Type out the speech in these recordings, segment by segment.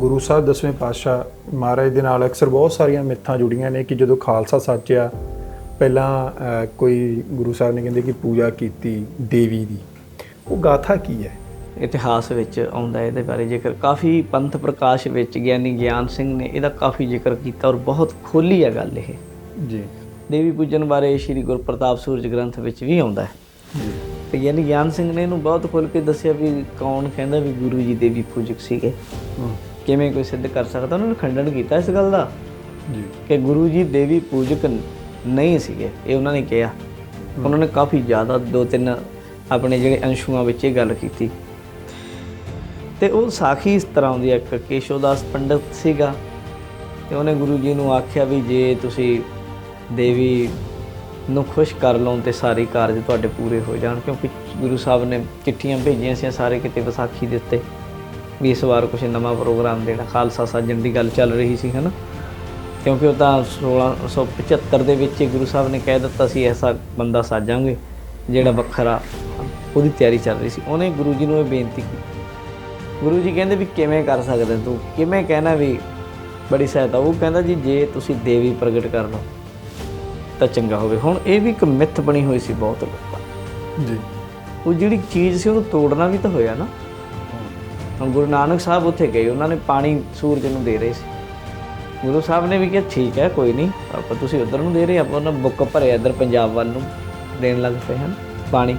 ਗੁਰੂ ਸਾਹਿਬ ਦਸਵੇਂ ਪਾਤਸ਼ਾਹ ਮਹਾਰਾਜ ਦੇ ਨਾਲ ਅਕਸਰ ਬਹੁਤ ਸਾਰੀਆਂ ਮਿੱਥਾਂ ਜੁੜੀਆਂ ਨੇ ਕਿ ਜਦੋਂ ਖਾਲਸਾ ਸਾਚਿਆ ਪਹਿਲਾਂ ਕੋਈ ਗੁਰੂ ਸਾਹਿਬ ਨੇ ਕਹਿੰਦੇ ਕਿ ਪੂਜਾ ਕੀਤੀ ਦੇਵੀ ਦੀ। ਉਹ ਗਾਥਾ ਕੀ ਹੈ? ਇਤਿਹਾਸ ਵਿੱਚ ਆਉਂਦਾ ਇਹਦੇ ਬਾਰੇ ਜ਼ਿਕਰ ਕਾਫੀ ਪੰਥ ਪ੍ਰਕਾਸ਼ ਵਿੱਚ ਗਿਆਨੀ ਗਿਆਨ ਸਿੰਘ ਨੇ ਇਹਦਾ ਕਾਫੀ ਜ਼ਿਕਰ ਕੀਤਾ ਔਰ ਬਹੁਤ ਖੋਲੀ ਹੈ ਗੱਲ ਇਹ। ਜੀ। ਦੇਵੀ ਪੂਜਨ ਬਾਰੇ ਸ੍ਰੀ ਗੁਰੂ ਪ੍ਰਤਾਪ ਸੂਰਜ ਗ੍ਰੰਥ ਵਿੱਚ ਵੀ ਆਉਂਦਾ ਹੈ। ਜੀ। ਤੇ ਗਿਆਨੀ ਗਿਆਨ ਸਿੰਘ ਨੇ ਇਹਨੂੰ ਬਹੁਤ ਖੋਲ ਕੇ ਦੱਸਿਆ ਵੀ ਕੌਣ ਕਹਿੰਦਾ ਵੀ ਗੁਰੂ ਜੀ ਦੇਵੀ ਪੂਜਕ ਸੀਗੇ। ਕਿਵੇਂ ਕੋਈ ਸਿੱਧ ਕਰ ਸਕਦਾ? ਉਹਨਾਂ ਨੇ ਖੰਡਨ ਕੀਤਾ ਇਸ ਗੱਲ ਦਾ ਜੀ। ਕਿ ਗੁਰੂ ਜੀ ਦੇਵੀ ਪੂਜਕ ਨਹੀਂ ਸੀਗੇ। ਇਹ ਉਹਨਾਂ ਨੇ ਕਿਹਾ। ਉਹਨਾਂ ਨੇ ਕਾਫੀ ਜ਼ਿਆਦਾ ਦੋ ਤਿੰਨ ਆਪਣੇ ਜਿਹੜੇ ਅੰਸ਼ੂਆਂ ਵਿੱਚ ਇਹ ਗੱਲ ਕੀਤੀ। ਤੇ ਉਹ ਸਾਖੀ ਇਸ ਤਰ੍ਹਾਂ ਦੀ ਇੱਕ ਕੇਸ਼ੋਦਾਸ ਪੰਡਤ ਸੀਗਾ। ਤੇ ਉਹਨੇ ਗੁਰੂ ਜੀ ਨੂੰ ਆਖਿਆ ਵੀ ਜੇ ਤੁਸੀਂ ਦੇਵੀ ਨੂੰ ਖੁਸ਼ ਕਰ ਲਓ ਤੇ ਸਾਰੇ ਕਾਰਜ ਤੁਹਾਡੇ ਪੂਰੇ ਹੋ ਜਾਣ ਕਿਉਂਕਿ ਗੁਰੂ ਸਾਹਿਬ ਨੇ ਚਿੱਠੀਆਂ ਭੇਜੀਆਂ ਸੀ ਸਾਰੇ ਕਿਤੇ ਵਿਸਾਖੀ ਦੇ ਉੱਤੇ। ਵੀ ਇਸ ਵਾਰ ਕੁਝ ਨਵਾਂ ਪ੍ਰੋਗਰਾਮ ਦੇਣਾ ਖਾਲਸਾ ਸਾਜਣ ਦੀ ਗੱਲ ਚੱਲ ਰਹੀ ਸੀ ਹਨਾ? ਕਿਉਂਕਿ ਉਹ ਤਾਂ 1675 ਦੇ ਵਿੱਚ ਗੁਰੂ ਸਾਹਿਬ ਨੇ ਕਹਿ ਦਿੱਤਾ ਸੀ ਐਸਾ ਬੰਦਾ ਸਾਜਾਂਗੇ ਜਿਹੜਾ ਵੱਖਰਾ ਉਹਦੀ ਤਿਆਰੀ ਚੱਲ ਰਹੀ ਸੀ। ਉਹਨੇ ਗੁਰੂ ਜੀ ਨੂੰ ਇਹ ਬੇਨਤੀ ਕੀਤੀ। ਗੁਰੂ ਜੀ ਕਹਿੰਦੇ ਵੀ ਕਿਵੇਂ ਕਰ ਸਕਦਾ ਤੂੰ? ਕਿਵੇਂ ਕਹਿਣਾ ਵੀ ਬੜੀ ਸਹਾਇਤਾ? ਉਹ ਕਹਿੰਦਾ ਜੀ ਜੇ ਤੁਸੀਂ ਦੇਵੀ ਪ੍ਰਗਟ ਕਰ ਲਓ ਤਾਂ ਚੰਗਾ ਹੋਵੇ। ਹੁਣ ਇਹ ਵੀ ਇੱਕ ਮਿੱਥ ਬਣੀ ਹੋਈ ਸੀ ਬਹੁਤ ਲੋਕਾਂ ਜੀ। ਉਹ ਜਿਹੜੀ ਚੀਜ਼ ਸੀ ਉਹਨੂੰ ਤੋੜਨਾ ਵੀ ਤਾਂ ਹੋਇਆ ਨਾ। ਹੁਣ ਗੁਰੂ ਨਾਨਕ ਸਾਹਿਬ ਉੱਥੇ ਗਏ ਉਹਨਾਂ ਨੇ ਪਾਣੀ ਸੂਰਜ ਨੂੰ ਦੇ ਰਹੇ ਸੀ। ਗੁਰੂ ਸਾਹਿਬ ਨੇ ਵੀ ਕਿਹਾ ਠੀਕ ਹੈ ਕੋਈ ਨਹੀਂ ਆਪਾਂ ਤੁਸੀਂ ਉਧਰ ਨੂੰ ਦੇ ਰਹੇ ਆਪਾਂ ਉਹਨਾਂ ਬੁੱਕ ਭਰਿਆ ਇੱਧਰ ਪੰਜਾਬ ਵੱਲ ਨੂੰ ਦੇਣ ਲੱਗ ਪਏ ਹਨ ਪਾਣੀ।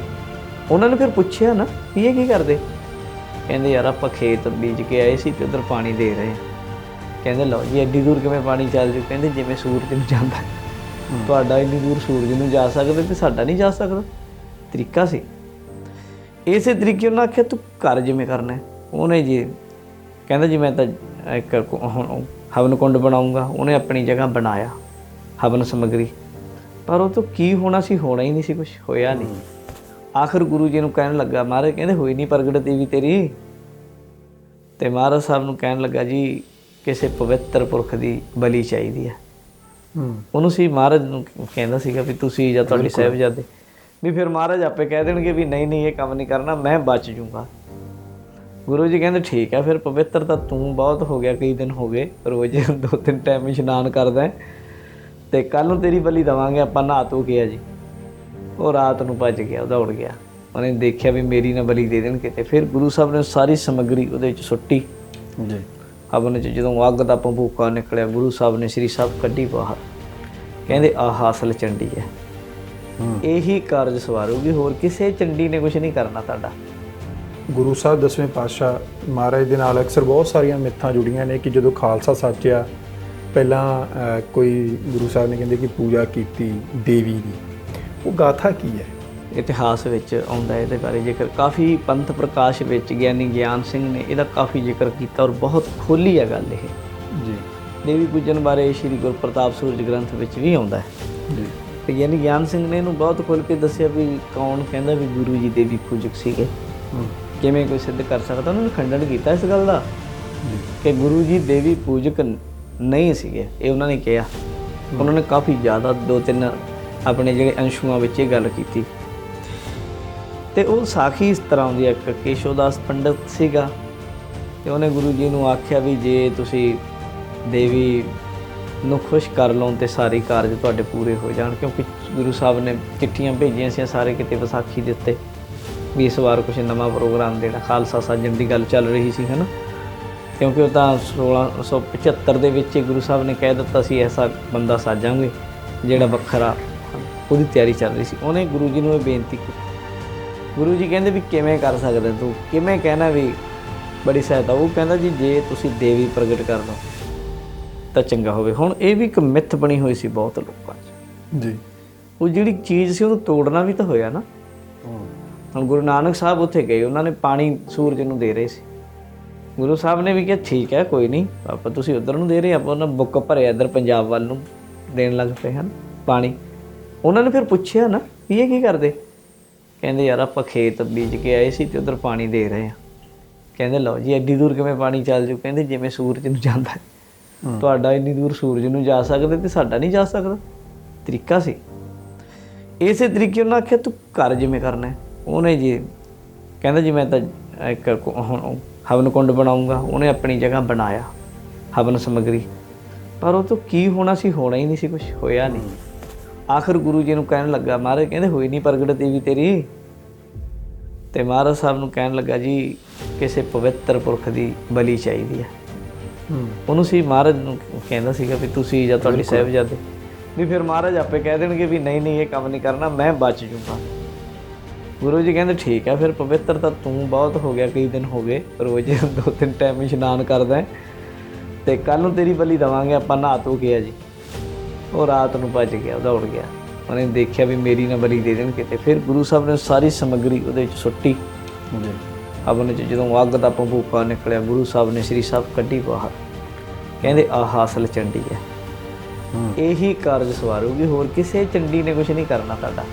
ਉਹਨਾਂ ਨੇ ਫਿਰ ਪੁੱਛਿਆ ਨਾ ਵੀ ਇਹ ਕੀ ਕਰਦੇ? ਕਹਿੰਦੇ ਯਾਰ ਆਪਾਂ ਖੇਤ ਬੀਜ ਕੇ ਆਏ ਸੀ ਤੇ ਉਧਰ ਪਾਣੀ ਦੇ ਰਹੇ ਕਹਿੰਦੇ ਲਓ ਜੀ ਐਡੀ ਦੂਰ ਕਿਵੇਂ ਪਾਣੀ ਚੱਲ ਜੂ? ਕਹਿੰਦੇ ਜਿਵੇਂ ਸੂਰਜ ਨੂੰ ਜਾਂਦਾ। ਤੁਹਾਡਾ ਇੰਨੀ ਦੂਰ ਸੂਰਜ ਨੂੰ ਜਾ ਸਕਦਾ ਤੇ ਸਾਡਾ ਨਹੀਂ ਜਾ ਸਕਦਾ। ਤਰੀਕਾ ਸੀ। ਇਸੇ ਤਰੀਕੇ ਉਹਨਾਂ ਆਖਿਆ ਤੂੰ ਘਰ ਜਿਵੇਂ ਕਰਨਾ ਹੈ। ਉਹਨੇ ਜੀ ਕਹਿੰਦਾ ਜੀ ਮੈਂ ਤਾਂ ਇੱਕ ਹੁਣ ਹਵਨ ਕੁੰਡ ਬਣਾਉਂਗਾ ਉਹਨੇ ਆਪਣੀ ਜਗ੍ਹਾ ਬਣਾਇਆ ਹਵਨ ਸਮਗਰੀ। ਪਰ ਉਹ ਤੋਂ ਕੀ ਹੋਣਾ ਸੀ ਹੋਣਾ ਹੀ ਨਹੀਂ ਸੀ ਕੁਝ ਹੋਇਆ ਨਹੀਂ। ਆਖਰ ਗੁਰੂ ਜੀ ਨੂੰ ਕਹਿਣ ਲੱਗਾ ਮਹਾਰਾਜ ਕਹਿੰਦੇ ਹੋਈ ਨਹੀਂ ਪ੍ਰਗਟ ਦੇਵੀ ਤੇਰੀ? ਤੇ ਮਹਾਰਾਜ ਸਾਹਿਬ ਨੂੰ ਕਹਿਣ ਲੱਗਾ ਜੀ ਕਿਸੇ ਪਵਿੱਤਰ ਪੁਰਖ ਦੀ ਬਲੀ ਚਾਹੀਦੀ ਹੈ। ਉਹਨੂੰ ਸੀ ਮਹਾਰਾਜ ਨੂੰ ਕਹਿੰਦਾ ਸੀਗਾ ਵੀ ਤੁਸੀਂ ਜਾਂ ਤੁਹਾਡੇ ਸਾਹਿਬਜ਼ਾਦੇ। ਵੀ ਫਿਰ ਮਹਾਰਾਜ ਆਪੇ ਕਹਿ ਦੇਣਗੇ ਵੀ ਨਹੀਂ ਨਹੀਂ ਇਹ ਕੰਮ ਨਹੀਂ ਕਰਨਾ ਮੈਂ ਬਚ ਜੂੰਗਾ। ਗੁਰੂ ਜੀ ਕਹਿੰਦੇ ਠੀਕ ਹੈ ਫਿਰ ਪਵਿੱਤਰ ਤਾਂ ਤੂੰ ਬਹੁਤ ਹੋ ਗਿਆ ਕਈ ਦਿਨ ਹੋ ਗਏ ਰੋਜ਼ ਦੋ ਤਿੰਨ ਟਾਈਮ ਇਸ਼ਨਾਨ ਕਰਦਾ। ਤੇ ਕੱਲ ਨੂੰ ਤੇਰੀ ਬਲੀ ਦਵਾਂਗੇ ਆਪਾਂ ਨਹਾ ਧੋ ਕੇ ਆ ਜੀ। ਉਹ ਰਾਤ ਨੂੰ ਭੱਜ ਗਿਆ ਦੌੜ ਗਿਆ। ਉਹਨੇ ਦੇਖਿਆ ਵੀ ਮੇਰੀ ਨਾ ਬਲੀ ਦੇ ਦੇਣਗੇ ਤੇ ਫਿਰ ਗੁਰੂ ਸਾਹਿਬ ਨੇ ਸਾਰੀ ਸਮੱਗਰੀ ਉਹਦੇ ਵਿੱਚ ਸੁੱਟੀ। ਜੀ। ਹਵਨ ਚ ਜਦੋਂ ਅੱਗ ਦਾ ਪੰਬੂਕਾ ਨਿਕਲਿਆ ਗੁਰੂ ਸਾਹਿਬ ਨੇ ਸ੍ਰੀ ਸਾਹਿਬ ਕੱਢੀ ਬਾਹਰ। ਕਹਿੰਦੇ ਆਹ ਹਾਸਲ ਚੰਡੀ ਹੈ। ਇਹੀ ਕਾਰਜ ਸਵਾਰੂਗੀ ਹੋਰ ਕਿਸੇ ਚੰਡੀ ਨੇ ਕੁਝ ਨਹੀਂ ਕਰਨਾ ਤੁਹਾਡਾ। ਗੁਰੂ ਸਾਹਿਬ ਦਸਵੇਂ ਪਾਤਸ਼ਾਹ ਮਹਾਰਾਜ ਦੇ ਨਾਲ ਅਕਸਰ ਬਹੁਤ ਸਾਰੀਆਂ ਮਿੱਥਾਂ ਜੁੜੀਆਂ ਨੇ ਕਿ ਜਦੋਂ ਖਾਲਸਾ ਸਾਚਿਆ ਪਹਿਲਾਂ ਕੋਈ ਗੁਰੂ ਸਾਹਿਬ ਨੇ ਕਹਿੰਦੇ ਕਿ ਪੂਜਾ ਕੀਤੀ ਦੇਵੀ ਦੀ। ਉਹ ਗਾਥਾ ਕੀ ਹੈ? ਇਤਿਹਾਸ ਵਿੱਚ ਆਉਂਦਾ ਹੈ ਇਹਦੇ ਬਾਰੇ। ਜ਼ਿਕਰ ਕਾਫੀ ਪੰਥ ਪ੍ਰਕਾਸ਼ ਵਿੱਚ ਗਿਆਨੀ ਗਿਆਨ ਸਿੰਘ ਨੇ ਇਹਦਾ ਕਾਫੀ ਜ਼ਿਕਰ ਕੀਤਾ ਔਰ ਬਹੁਤ ਖੋਲੀ ਹੈ ਗੱਲ ਇਹ। ਜੀ। ਦੇਵੀ ਪੂਜਨ ਬਾਰੇ ਸ੍ਰੀ ਗੁਰੂ ਪ੍ਰਤਾਪ ਸੂਰਜ ਗ੍ਰੰਥ ਵਿੱਚ ਵੀ ਆਉਂਦਾ ਹੈ। ਜੀ। ਤੇ ਗਿਆਨੀ ਗਿਆਨ ਸਿੰਘ ਨੇ ਇਹਨੂੰ ਬਹੁਤ ਖੋਲ ਕੇ ਦੱਸਿਆ ਵੀ ਕੌਣ ਕਹਿੰਦਾ ਵੀ ਗੁਰੂ ਜੀ ਦੇਵੀ ਪੂਜਕ ਸੀਗੇ। ਕਿਵੇਂ ਕੋਈ ਸਿੱਧ ਕਰ ਸਕਦਾ? ਉਹਨਾਂ ਨੇ ਖੰਡਨ ਕੀਤਾ ਇਸ ਗੱਲ ਦਾ ਕਿ ਗੁਰੂ ਜੀ ਦੇਵੀ ਪੂਜਕ ਨਹੀਂ ਸੀਗੇ। ਇਹ ਉਹਨਾਂ ਨੇ ਕਿਹਾ। ਉਹਨਾਂ ਨੇ ਕਾਫੀ ਜ਼ਿਆਦਾ ਦੋ ਤਿੰਨ ਆਪਣੇ ਜਿਹੜੇ ਅੰਸ਼ੂਆਂ ਵਿੱਚ ਇਹ ਗੱਲ ਕੀਤੀ। ਤੇ ਉਹ ਸਾਖੀ ਇਸ ਤਰ੍ਹਾਂ ਦੀ ਇੱਕ ਕੇਸ਼ੋਦਾਸ ਪੰਡਤ ਸੀਗਾ। ਤੇ ਉਹਨੇ ਗੁਰੂ ਜੀ ਨੂੰ ਆਖਿਆ ਵੀ ਜੇ ਤੁਸੀਂ ਦੇਵੀ ਨੂੰ ਖੁਸ਼ ਕਰ ਲਓ ਤੇ ਸਾਰੇ ਕਾਰਜ ਤੁਹਾਡੇ ਪੂਰੇ ਹੋ ਜਾਣ, ਕਿਉਂਕਿ ਗੁਰੂ ਸਾਹਿਬ ਨੇ ਚਿੱਠੀਆਂ ਭੇਜੀਆਂ ਸੀ, ਸਾਰੇ ਕਿਤੇ ਵਿਸਾਖੀ ਦੇ ਉੱਤੇ। ਵੀ ਇਸ ਵਾਰ ਕੁਝ ਨਵਾਂ ਪ੍ਰੋਗਰਾਮ ਦੇਣਾ ਖਾਲਸਾ ਸਾਜਣ ਦੀ ਗੱਲ ਚੱਲ ਰਹੀ ਸੀ ਹਨਾ? ਕਿਉਂਕਿ ਉਹ ਤਾਂ 1675 ਦੇ ਵਿੱਚ ਹੀ ਗੁਰੂ ਸਾਹਿਬ ਨੇ ਕਹਿ ਦਿੱਤਾ ਸੀ ਐਸਾ ਬੰਦਾ ਸਾਜਾਂਗੇ ਜਿਹੜਾ ਵੱਖਰਾ ਉਹਦੀ ਤਿਆਰੀ ਚੱਲ ਰਹੀ ਸੀ। ਉਹਨੇ ਗੁਰੂ ਜੀ ਨੂੰ ਇਹ ਬੇਨਤੀ ਕੀਤੀ। ਗੁਰੂ ਜੀ ਕਹਿੰਦੇ ਵੀ ਕਿਵੇਂ ਕਰ ਸਕਦਾ ਤੂੰ? ਕਿਵੇਂ ਕਹਿਣਾ ਵੀ ਬੜੀ ਸਹਾਇਤਾ? ਉਹ ਕਹਿੰਦਾ ਜੀ ਜੇ ਤੁਸੀਂ ਦੇਵੀ ਪ੍ਰਗਟ ਕਰ ਲਓ ਤਾਂ ਚੰਗਾ ਹੋਵੇ। ਹੁਣ ਇਹ ਵੀ ਇੱਕ ਮਿੱਥ ਬਣੀ ਹੋਈ ਸੀ ਬਹੁਤ ਲੋਕਾਂ 'ਚ। ਜੀ। ਉਹ ਜਿਹੜੀ ਚੀਜ਼ ਸੀ ਉਹਨੂੰ ਤੋੜਨਾ ਵੀ ਤਾਂ ਹੋਇਆ ਨਾ। ਹੁਣ ਗੁਰੂ ਨਾਨਕ ਸਾਹਿਬ ਉੱਥੇ ਗਏ ਉਹਨਾਂ ਨੇ ਪਾਣੀ ਸੂਰਜ ਨੂੰ ਦੇ ਰਹੇ ਸੀ। ਗੁਰੂ ਸਾਹਿਬ ਨੇ ਵੀ ਕਿਹਾ ਠੀਕ ਹੈ ਕੋਈ ਨਹੀਂ ਆਪਾਂ ਤੁਸੀਂ ਉਧਰ ਨੂੰ ਦੇ ਰਹੇ ਆਪਾਂ ਉਹਨਾਂ ਬੁੱਕ ਭਰਿਆ ਇੱਧਰ ਪੰਜਾਬ ਵੱਲ ਨੂੰ ਦੇਣ ਲੱਗ ਪਏ ਹਨ ਪਾਣੀ। ਉਹਨਾਂ ਨੇ ਫਿਰ ਪੁੱਛਿਆ ਨਾ ਵੀ ਇਹ ਕੀ ਕਰਦੇ? ਕਹਿੰਦੇ ਯਾਰ ਆਪਾਂ ਖੇਤ ਬੀਜ ਕੇ ਆਏ ਸੀ ਤੇ ਉਧਰ ਪਾਣੀ ਦੇ ਰਹੇ ਹਾਂ। ਕਹਿੰਦੇ ਲਓ ਜੀ ਐਡੀ ਦੂਰ ਕਿਵੇਂ ਪਾਣੀ ਚੱਲ ਜੂ? ਕਹਿੰਦੇ ਜਿਵੇਂ ਸੂਰਜ ਨੂੰ ਜਾਂਦਾ ਤੁਹਾਡਾ ਇੰਨੀ ਦੂਰ ਸੂਰਜ ਨੂੰ ਜਾ ਸਕਦਾ ਤੇ ਸਾਡਾ ਨਹੀਂ ਜਾ ਸਕਦਾ। ਤਰੀਕਾ ਸੀ। ਇਸੇ ਤਰੀਕੇ ਉਹਨਾਂ ਆਖਿਆ ਤੂੰ ਘਰ ਜਿਵੇਂ ਕਰਨਾ ਹੈ। ਉਹਨੇ ਜੀ ਕਹਿੰਦਾ ਜੀ ਮੈਂ ਤਾਂ ਇੱਕ ਹਵਨ ਕੁੰਡ ਬਣਾਉਂਗਾ। ਉਹਨੇ ਆਪਣੀ ਜਗ੍ਹਾ ਬਣਾਇਆ ਹਵਨ ਸਮਗਰੀ। ਪਰ ਉਹ ਤੋਂ ਕੀ ਹੋਣਾ ਸੀ ਹੋਣਾ ਹੀ ਨਹੀਂ ਸੀ ਕੁਝ ਹੋਇਆ ਨਹੀਂ। ਆਖਰ ਗੁਰੂ ਜੀ ਨੂੰ ਕਹਿਣ ਲੱਗਾ ਮਹਾਰਾਜ ਕਹਿੰਦੇ ਹੋਈ ਨਹੀਂ ਪ੍ਰਗਟ ਦੇਵੀ ਤੇਰੀ? ਤੇ ਮਹਾਰਾਜ ਸਾਹਿਬ ਨੂੰ ਕਹਿਣ ਲੱਗਾ ਜੀ ਕਿਸੇ ਪਵਿੱਤਰ ਪੁਰਖ ਦੀ ਬਲੀ ਚਾਹੀਦੀ ਹੈ। ਉਹਨੂੰ ਸੀ ਮਹਾਰਾਜ ਨੂੰ ਕਹਿੰਦਾ ਸੀਗਾ ਵੀ ਤੁਸੀਂ ਜਾਂ ਤੁਹਾਡੀ ਸਾਹਿਬਜ਼ਾਦੇ। ਵੀ ਫਿਰ ਮਹਾਰਾਜ ਆਪੇ ਕਹਿ ਦੇਣਗੇ ਵੀ ਨਹੀਂ ਨਹੀਂ ਇਹ ਕੰਮ ਨਹੀਂ ਕਰਨਾ ਮੈਂ ਬਚ ਜੂੰਗਾ। ਗੁਰੂ ਜੀ ਕਹਿੰਦੇ ਠੀਕ ਹੈ ਫਿਰ ਪਵਿੱਤਰ ਤਾਂ ਤੂੰ ਬਹੁਤ ਹੋ ਗਿਆ ਕਈ ਦਿਨ ਹੋ ਗਏ ਰੋਜ਼ ਦੋ ਤਿੰਨ ਟਾਈਮ ਇਸ਼ਨਾਨ ਕਰਦਾ। ਤੇ ਕੱਲ ਨੂੰ ਤੇਰੀ ਬਲੀ ਦਵਾਂਗੇ ਆਪਾਂ ਨਹਾ ਧੋ ਕੇ ਆ ਜੀ। ਉਹ ਰਾਤ ਨੂੰ ਭੱਜ ਗਿਆ ਦੌੜ ਗਿਆ। ਉਹਨੇ ਦੇਖਿਆ ਵੀ ਮੇਰੀ ਨਾ ਬਲੀ ਦੇ ਦੇਣ ਕਿਤੇ। ਫਿਰ ਗੁਰੂ ਸਾਹਿਬ ਨੇ ਸਾਰੀ ਸਮੱਗਰੀ ਉਹਦੇ ਵਿੱਚ ਸੁੱਟੀ। ਹਵਨ ਚ ਜਦੋਂ ਅੱਗ ਦਾ ਭੰਬੂਕਾ ਨਿਕਲਿਆ ਗੁਰੂ ਸਾਹਿਬ ਨੇ ਸ੍ਰੀ ਸਾਹਿਬ ਕੱਢੀ ਬਾਹਰ। ਕਹਿੰਦੇ ਆਹ ਹਾਸਲ ਚੰਡੀ ਹੈ। ਹੂੰ। ਇਹੀ ਕਾਰਜ ਸਵਾਰੂਗੀ ਹੋਰ ਕਿਸੇ ਚੰਡੀ ਨੇ ਕੁਝ ਨਹੀਂ ਕਰਨਾ ਤੁਹਾਡਾ।